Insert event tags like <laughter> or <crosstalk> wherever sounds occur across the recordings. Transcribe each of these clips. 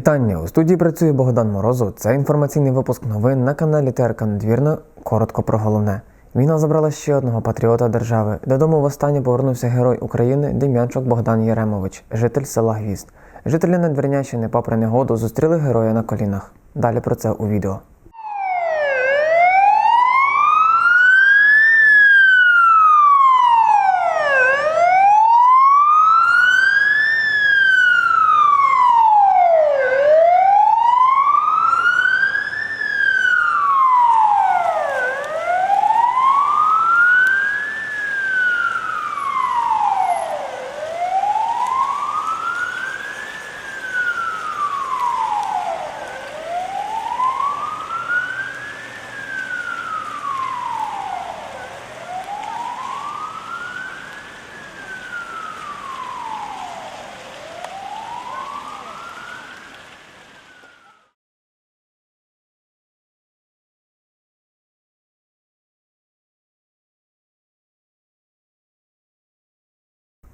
Вітання! У студії працює Богдан Морозов. Це інформаційний випуск новин на каналі ТРК Надвірна. Коротко про головне. Війна забрала ще одного патріота держави. Додому востаннє повернувся герой України Дем'янчук Богдан Єремович, житель села Гвізд. Жителі Надвірнящини, попри негоду, зустріли героя на колінах. Далі про це у відео.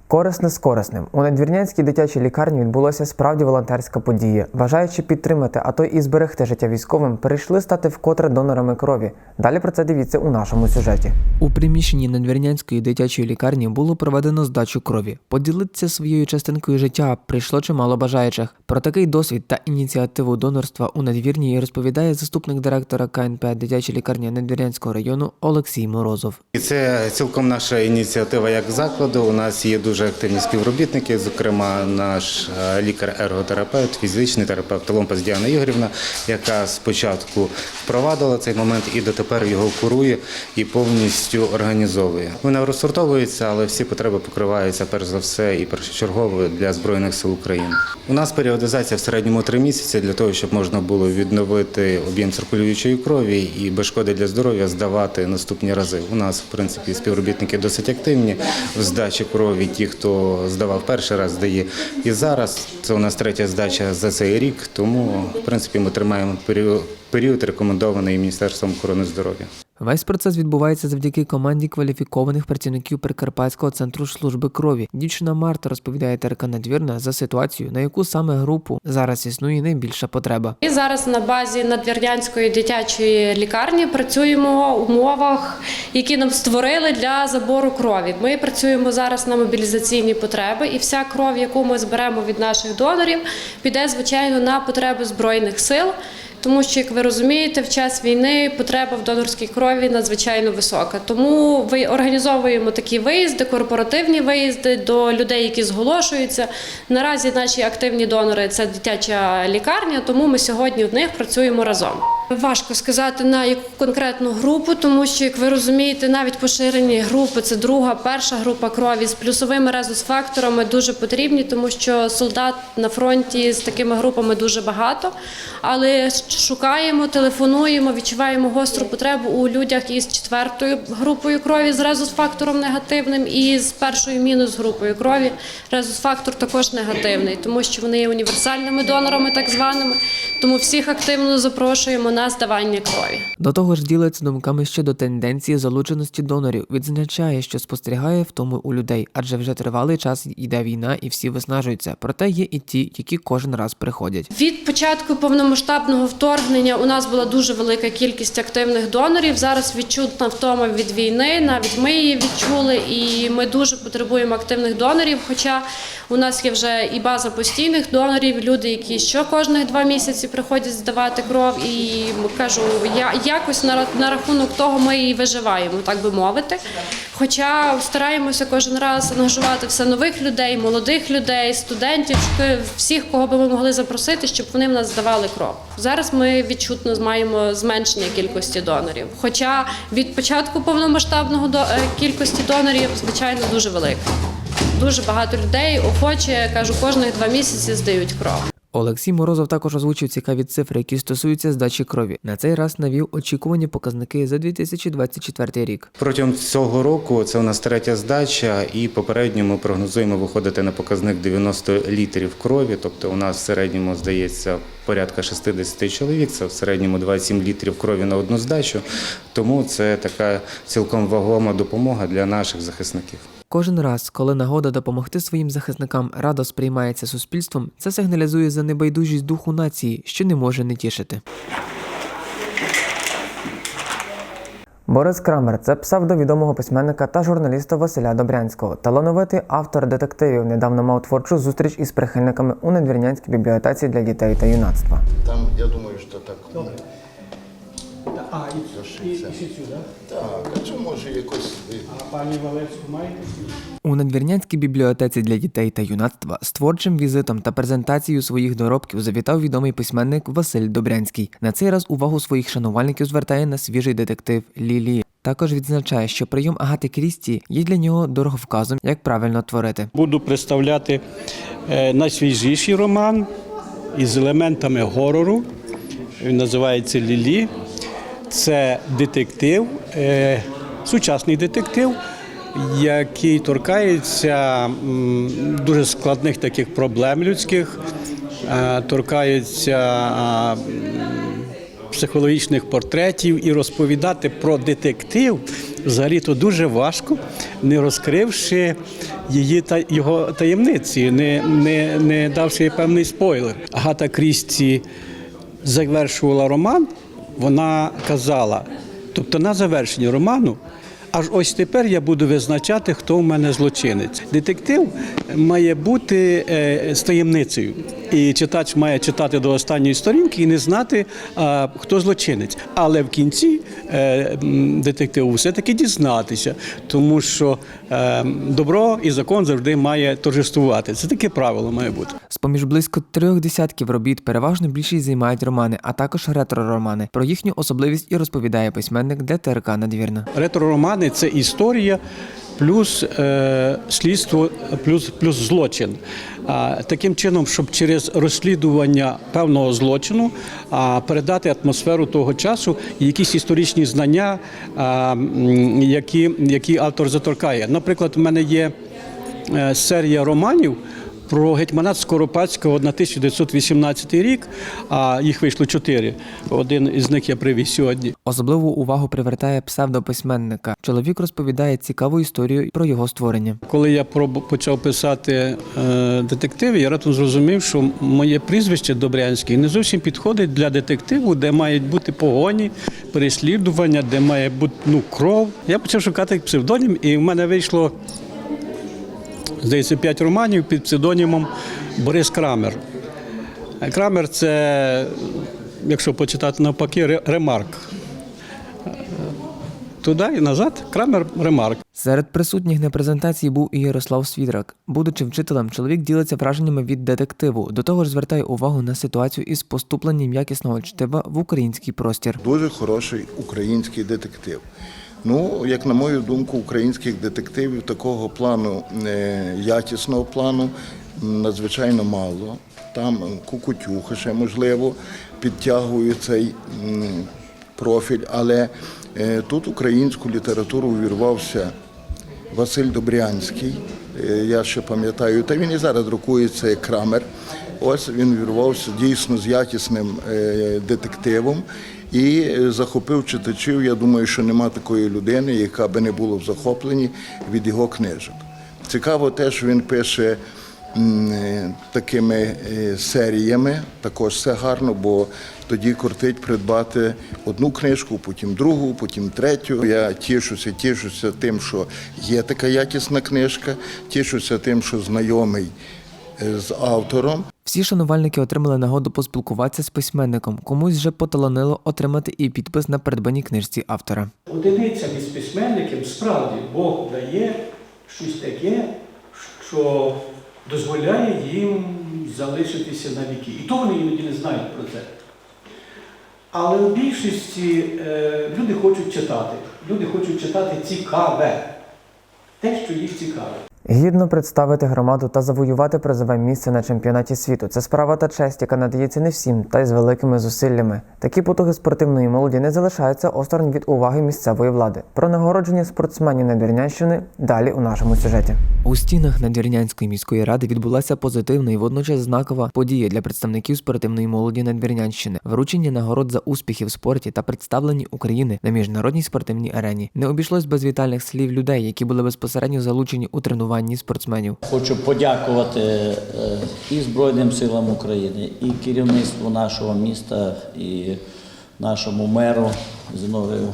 Корисне з корисним. У надвірнянській дитячій лікарні відбулася справді волонтерська подія. Бажаючи підтримати, а то і зберегти життя військовим, перейшли стати вкотре донорами крові. Далі про це дивіться у нашому сюжеті. У приміщенні Надвірнянської дитячої лікарні було проведено здачу крові. Поділитися своєю частинкою життя прийшло чимало бажаючих. Про такий досвід та ініціативу донорства у надвірні розповідає заступник директора КНП дитячої лікарні Надвірнянського району Олексій Морозов. І це цілком наша ініціатива як закладу. У нас є дуже активні співробітники, зокрема, наш е, лікар-ерготерапевт, фізичний терапевт Ломпас Діана Ігорівна, яка спочатку впровадила цей момент і дотепер його курує і повністю організовує. Вона розсортовується, але всі потреби покриваються перш за все і першочергово для збройних сил України. У нас періодизація в середньому три місяці для того, щоб можна було відновити об'єм циркулюючої крові і без шкоди для здоров'я здавати наступні рази. У нас, в принципі, співробітники досить активні в здачі крові. Ті, хто здавав перший раз, здає і зараз. Це у нас третя здача за цей рік. Тому, в принципі, ми тримаємо період, рекомендований Міністерством охорони здоров'я. Весь процес відбувається завдяки команді кваліфікованих працівників Прикарпатського центру служби крові. Дівчина Марта розповідає ТРК Надвірна за ситуацію, на яку саме групу зараз існує найбільша потреба. І зараз на базі Надвірнянської дитячої лікарні працюємо в умовах, які нам створили для забору крові. Ми працюємо зараз на мобілізаційні потреби, і вся кров, яку ми зберемо від наших донорів, піде звичайно на потреби збройних сил. Тому що, як ви розумієте, в час війни потреба в донорській крові надзвичайно висока. Тому ви організовуємо такі виїзди, корпоративні виїзди до людей, які зголошуються. Наразі наші активні донори це дитяча лікарня, тому ми сьогодні в них працюємо разом. Важко сказати на яку конкретну групу, тому що, як ви розумієте, навіть поширені групи це друга, перша група крові з плюсовими резус-факторами дуже потрібні, тому що солдат на фронті з такими групами дуже багато. Але шукаємо, телефонуємо, відчуваємо гостру потребу у людях із четвертою групою крові з резус-фактором негативним і з першою мінус групою крові. Резус-фактор також негативний, тому що вони є універсальними донорами, так званими. Тому всіх активно запрошуємо на здавання крові. До того ж, ділиться думками щодо тенденції залученості донорів. Відзначає, що спостерігає в тому у людей, адже вже тривалий час йде війна і всі виснажуються. Проте є і ті, які кожен раз приходять. Від початку повномасштабного вторгнення у нас була дуже велика кількість активних донорів. Зараз відчутна втома від війни. Навіть ми її відчули, і ми дуже потребуємо активних донорів. Хоча у нас є вже і база постійних донорів, люди, які що кожних два місяці приходять здавати кров. І кажу, я якось на, на рахунок того ми і виживаємо, так би мовити. Хоча стараємося кожен раз ангажувати все нових людей, молодих людей, студентів, всіх, кого би ми могли запросити, щоб вони в нас здавали кров. Зараз ми відчутно маємо зменшення кількості донорів. Хоча від початку повномасштабного до е, кількості донорів, звичайно, дуже велика. Дуже багато людей охоче кажу, кожних два місяці здають кров. Олексій Морозов також озвучив цікаві цифри, які стосуються здачі крові. На цей раз навів очікувані показники за 2024 рік. Протягом цього року це у нас третя здача, і попередньо ми прогнозуємо виходити на показник 90 літрів крові. Тобто у нас в середньому здається порядка 60 чоловік. Це в середньому 27 літрів крові на одну здачу. Тому це така цілком вагома допомога для наших захисників. Кожен раз, коли нагода допомогти своїм захисникам радо сприймається суспільством, це сигналізує за небайдужість духу нації, що не може не тішити. Борис Крамер це псевдо відомого письменника та журналіста Василя Добрянського. Талановитий автор детективів недавно мав творчу зустріч із прихильниками у Надвірнянській бібліотеці для дітей та юнацтва. Там, я думаю, що так. А, і, і, і ще сюди. Так, а чи може якось. А пані Валевську маєте? У Надвірнянській бібліотеці для дітей та юнацтва з творчим візитом та презентацією своїх доробків завітав відомий письменник Василь Добрянський. На цей раз увагу своїх шанувальників звертає на свіжий детектив Лілі. Також відзначає, що прийом Агати Крісті є для нього дороговказом, як правильно творити. Буду представляти е, найсвіжіший роман із елементами горору. Він називається Лілі. Це детектив, е, сучасний детектив, який торкається дуже складних таких проблем людських, е, торкається психологічних портретів і розповідати про детектив взагалі то дуже важко, не розкривши її та його таємниці, не, не, не давши певний спойлер. Агата Крісті завершувала роман, вона казала, тобто на завершенні роману. Аж ось тепер я буду визначати, хто в мене злочинець. Детектив має бути е, з таємницею, і читач має читати до останньої сторінки і не знати, хто злочинець. Але в кінці е, детективу все-таки дізнатися, тому що е, добро і закон завжди має торжествувати. Це таке правило має бути. З-поміж близько трьох десятків робіт переважно більшість займають романи, а також ретро-романи. Про їхню особливість і розповідає письменник ДТРК Надвірна. Ретро-романи це історія плюс е, слідство, плюс, плюс злочин. А, таким чином, щоб через розслідування певного злочину а, передати атмосферу того часу і якісь історичні знання, а, які, які автор заторкає. Наприклад, в мене є е, серія романів. Про гетьманат Скоропадського 1918 рік, а їх вийшло чотири. Один із них я привіз сьогодні. Особливу увагу привертає псевдописьменника. Чоловік розповідає цікаву історію про його створення. Коли я почав писати е, детективи, я раптом зрозумів, що моє прізвище Добрянський не зовсім підходить для детективу, де мають бути погоні, переслідування, де має бути ну, кров. Я почав шукати псевдонім, і в мене вийшло, здається, п'ять романів під псевдонімом Борис Крамер. Крамер це, якщо почитати навпаки, ремарк. Туди і назад Крамер ремарк. Серед присутніх на презентації був і Ярослав Свідрак. Будучи вчителем, чоловік ділиться враженнями від детективу. До того ж, звертає увагу на ситуацію із поступленням якісного чтива в український простір. Дуже хороший український детектив. Ну, як на мою думку, українських детективів такого плану, е, якісного плану, надзвичайно мало. Там кукутюха ще можливо підтягує цей профіль, але е, тут українську літературу увірвався Василь Добрянський. Е, Я ще пам'ятаю, та він і зараз друкується як крамер. Ось він вірвався дійсно з якісним детективом і е, захопив читачів. Я думаю, що нема такої людини, яка би не була в захопленні від його книжок. Цікаво те, що він пише е, такими е, серіями. Також все гарно, бо тоді кортить придбати одну книжку, потім другу, потім третю. Я тішуся, тішуся тим, що є така якісна книжка, тішуся тим, що знайомий з автором. Всі шанувальники отримали нагоду поспілкуватися з письменником. Комусь вже поталанило отримати і підпис на придбаній книжці автора. Одиницям із письменників справді Бог дає щось таке, що дозволяє їм залишитися на віки. І то вони іноді не знають про це. Але у більшості е, люди хочуть читати. Люди хочуть читати цікаве, те, що їх цікавить. Гідно представити громаду та завоювати призове місце на чемпіонаті світу. Це справа та честь, яка надається не всім, та й з великими зусиллями. Такі потуги спортивної молоді не залишаються осторонь від уваги місцевої влади. Про нагородження спортсменів Надвірнянщини далі у нашому сюжеті. У стінах Надвірнянської міської ради відбулася позитивна і водночас знакова подія для представників спортивної молоді Надвірнянщини. Вручення нагород за успіхи в спорті та представлені України на міжнародній спортивній арені. Не обійшлось без вітальних слів людей, які були безпосередньо залучені у тренуванні спортсменів. Хочу подякувати е, і Збройним силам України, і керівництву нашого міста, і нашому меру Зіновію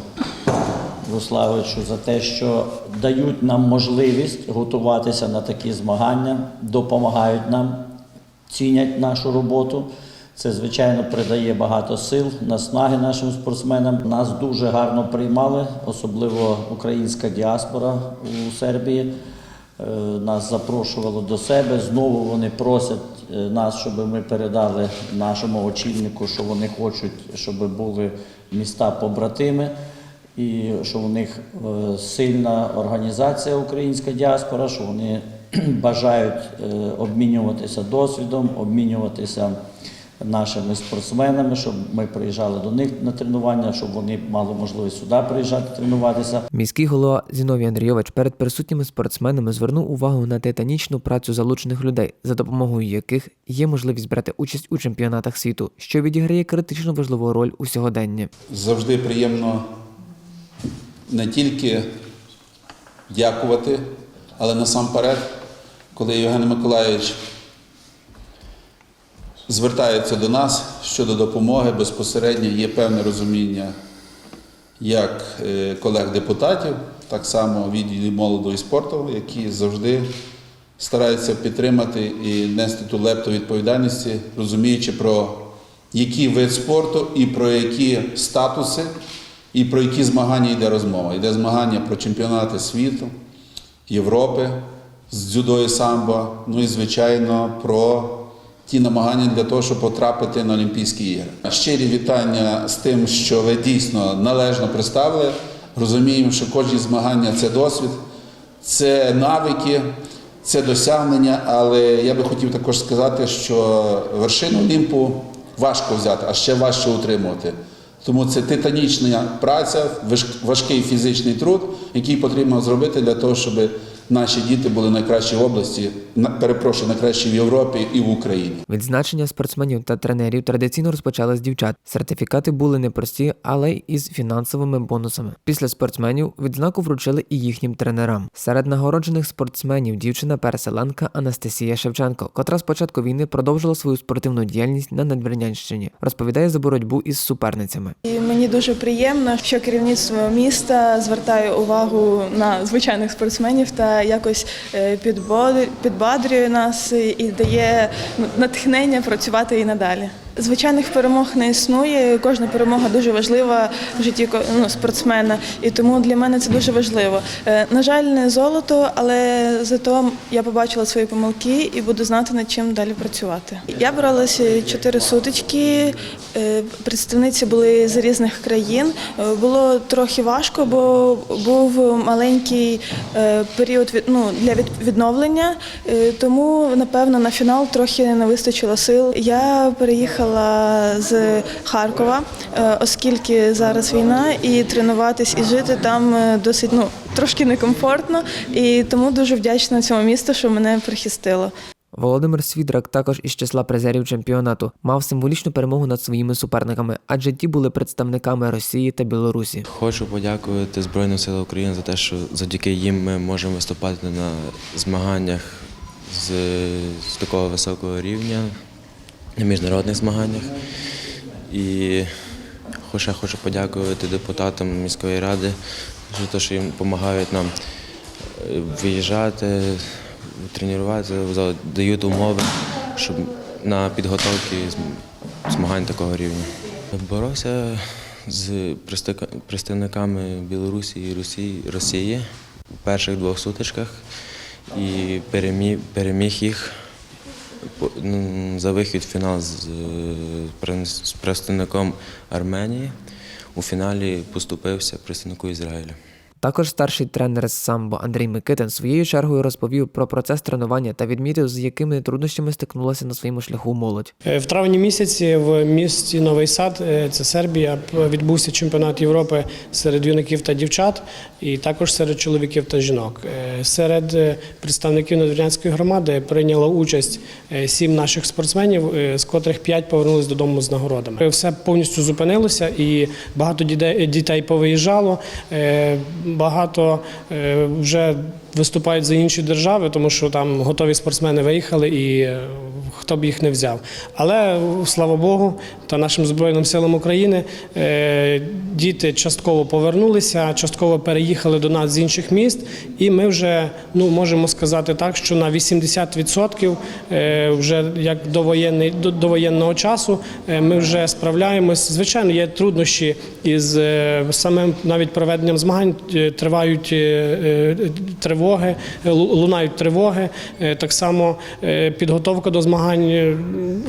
Руславовичу за те, що дають нам можливість готуватися на такі змагання, допомагають нам, цінять нашу роботу. Це, звичайно, придає багато сил, наснаги нашим спортсменам. Нас дуже гарно приймали, особливо українська діаспора у Сербії. Е, Нас запрошувало до себе. Знову вони просять е, нас, щоб ми передали нашому очільнику, що вони хочуть, щоб були міста побратими, і що у них е, сильна організація українська діаспора, що вони <clears throat> бажають обмінюватися досвідом, обмінюватися нашими спортсменами, щоб ми приїжджали до них на тренування, щоб вони мали можливість сюди приїжджати тренуватися. Міський голова Зіновій Андрійович перед присутніми спортсменами звернув увагу на титанічну працю залучених людей, за допомогою яких є можливість брати участь у чемпіонатах світу, що відіграє критично важливу роль у сьогоденні. завжди приємно не тільки дякувати, але насамперед, коли Євген Миколаївич звертається до нас щодо допомоги, безпосередньо є певне розуміння як е, колег-депутатів, так само відділі молоду і спорту, які завжди стараються підтримати і нести ту лепту відповідальності, розуміючи про який вид спорту і про які статуси, і про які змагання йде розмова. Йде змагання про чемпіонати світу, Європи з дзюдо і самбо, ну і звичайно про ті намагання для того, щоб потрапити на Олімпійські ігри. Щирі вітання з тим, що ви дійсно належно представили. Розуміємо, що кожні змагання це досвід, це навики, це досягнення, але я би хотів також сказати, що вершину Олімпу важко взяти, а ще важче утримувати. Тому це титанічна праця, важ- важкий фізичний труд, який потрібно зробити для того, щоб наші діти були найкращі в області, на- перепрошую, найкращі в Європі і в Україні. Відзначення спортсменів та тренерів традиційно розпочали з дівчат. Сертифікати були непрості, але й із фінансовими бонусами. Після спортсменів відзнаку вручили і їхнім тренерам. Серед нагороджених спортсменів дівчина переселенка Анастасія Шевченко, котра з початку війни продовжила свою спортивну діяльність на Надвірнянщині. Розповідає за боротьбу із суперницями. І мені дуже приємно, що керівництво міста звертає увагу на звичайних спортсменів та якось е, підбадрює нас і дає ну, натхнення працювати і надалі. Звичайних перемог не існує. Кожна перемога дуже важлива в житті ну, спортсмена, і тому для мене це дуже важливо. Е, На жаль, не золото, але зато я побачила свої помилки і буду знати над чим далі працювати. Я боролася чотири сутички. е, Представниці були з різних країн. Е, Було трохи важко, бо був маленький період ну, для від- відновлення, тому напевно на фінал трохи не вистачило сил. Я переїхала з Харкова, е, оскільки зараз війна, і тренуватись і жити там е, досить ну трошки некомфортно. І тому дуже вдячна цьому місту, що мене прихистило. Володимир Свідрак, також із числа призерів чемпіонату, мав символічну перемогу над своїми суперниками, адже ті були представниками Росії та Білорусі. Хочу подякувати Збройним силам України за те, що завдяки їм ми можемо виступати на змаганнях з, з такого високого рівня, на міжнародних змаганнях. І ще хочу подякувати депутатам міської ради за те, що їм допомагають нам е, виїжджати, тренуватися, дають умови, щоб на підготовки з- змагань такого рівня. Боровся з представ- представниками Білорусі і Росії, Росії у перших двох сутичках і переміг, їх за вихід в фінал з, е, з представником Арменії. У фіналі поступився представнику Ізраїлю. Також старший тренер з самбо Андрій Микитин своєю чергою розповів про процес тренування та відмітив, з якими труднощами стикнулася на своєму шляху молодь. Е, В травні місяці в місті Новий Сад, е, це Сербія, відбувся чемпіонат Європи серед юнаків та дівчат, і також серед чоловіків та жінок. Е, Серед представників Надвірнянської громади прийняло участь сім наших спортсменів, з котрих п'ять повернулись додому з нагородами. Все повністю зупинилося, і багато дітей повиїжджало. Багато е, вже виступають за інші держави, тому що там готові спортсмени виїхали і е, хто б їх не взяв. Але слава Богу, та нашим Збройним силам України е, діти частково повернулися, частково переїхали до нас з інших міст, і ми вже ну можемо сказати так, що на 80% е, вже як до воєнний до, воєнного часу е, ми вже справляємось. Звичайно, є труднощі із самим навіть проведенням змагань. Тривають тривоги, лунають тривоги. Так само підготовка до змагань е,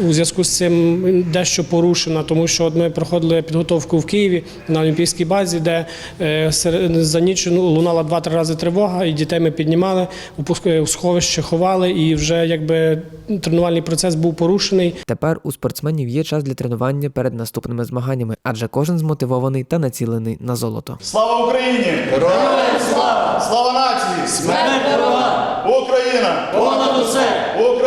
у зв'язку з цим дещо порушена, тому що ми проходили підготовку в Києві на Олімпійській базі, де е, за ніч лунала два-три рази тривога, і дітей ми піднімали, у сховище ховали, і вже якби тренувальний процес був порушений. Тепер у спортсменів є час для тренування перед наступними змаганнями, адже кожен змотивований та націлений на золото. Слава Україні! Героям слава! Слава нації! Смерть! Україна! Понад усе!